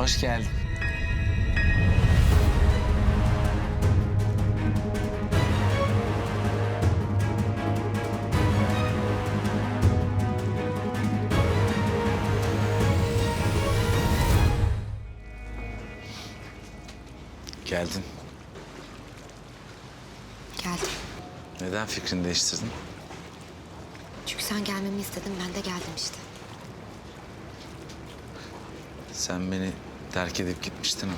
Hoş geldin. Geldin. Geldim. Neden fikrini değiştirdin? Çünkü sen gelmemi istedin ben de geldim işte. Sen beni terk edip gitmiştin ama.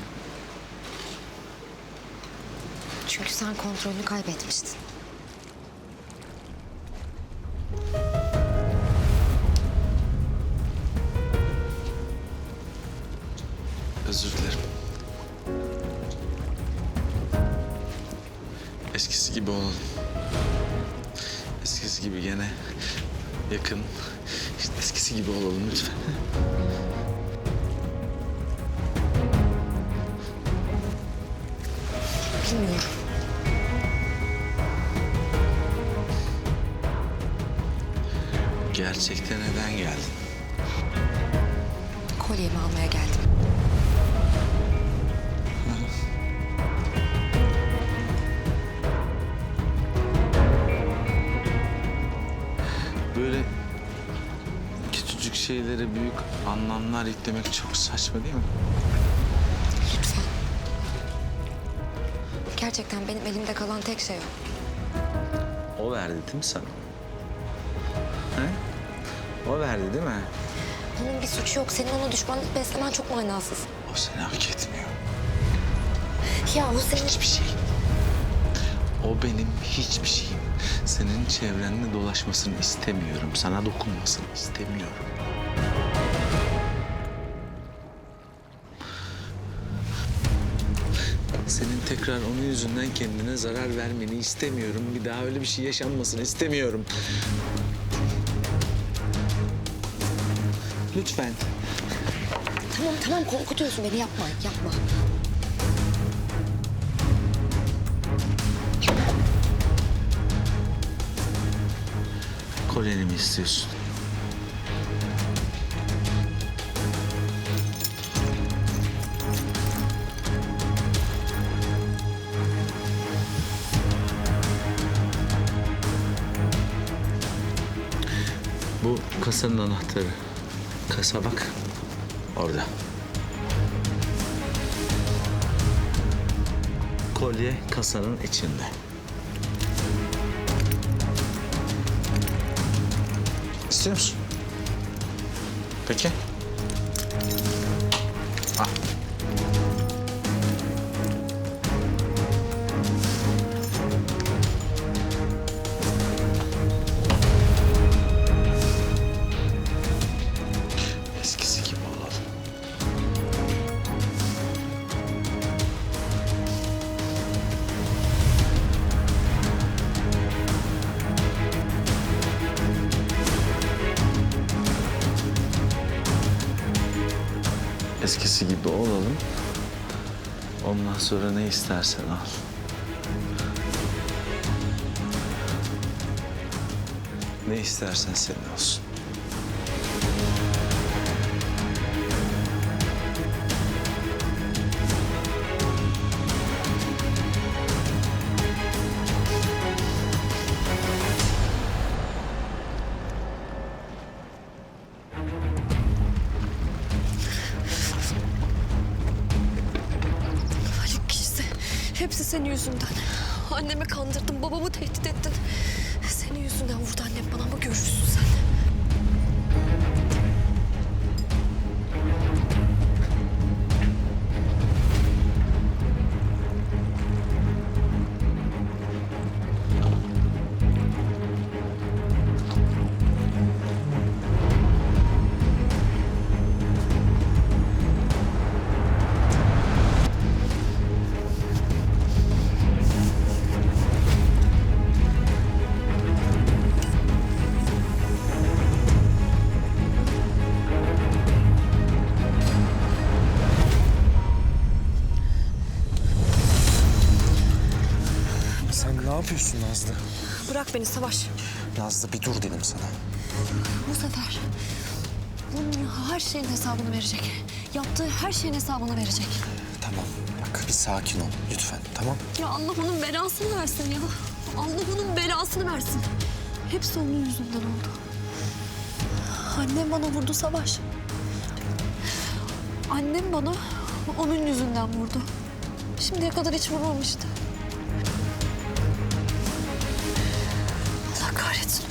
Çünkü sen kontrolünü kaybetmiştin. Özür dilerim. Eskisi gibi olalım. Eskisi gibi gene yakın. İşte eskisi gibi olalım lütfen. Bilmiyorum. Gerçekten neden geldin? Kolyemi almaya geldim. Böyle küçücük şeylere büyük anlamlar yüklemek çok saçma değil mi? Lütfen. Gerçekten benim elimde kalan tek şey o. O verdi değil mi sana? He? O verdi değil mi? Onun bir suçu yok. Senin ona düşmanlık beslemen çok manasız. O seni hak etmiyor. Ya o senin... Hiçbir şey. O benim hiçbir şeyim. Senin çevrende dolaşmasını istemiyorum. Sana dokunmasını istemiyorum. Senin tekrar onun yüzünden kendine zarar vermeni istemiyorum. Bir daha öyle bir şey yaşanmasını istemiyorum. Lütfen. Tamam tamam korkutuyorsun beni yapma yapma. Kolyeni mi istiyorsun? Bu kasanın anahtarı. Kasa bak. Orada. Kolye kasanın içinde. İstiyor musun? Peki. Al. Eskisi gibi olalım. Ondan sonra ne istersen al. Ne istersen senin olsun. Senin yüzünden. Annemi kandırdın, babamı tehdit ettin. Senin yüzünden vurdu annem bana ama görürsün sen. yapıyorsun Nazlı? Bırak beni Savaş. Nazlı bir dur dedim sana. Bu sefer Bunun her şeyin hesabını verecek. Yaptığı her şeyin hesabını verecek. Tamam bak bir sakin ol lütfen tamam. Ya Allah onun belasını versin ya. Allah onun belasını versin. Hepsi onun yüzünden oldu. Annem bana vurdu Savaş. Annem bana onun yüzünden vurdu. Şimdiye kadar hiç vurmamıştı. Kahretsin.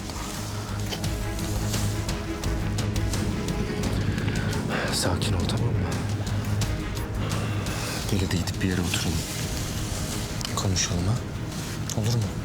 Sakin ol tamam mı? Gel de gidip bir yere oturalım. Konuşalım ha. Olur mu?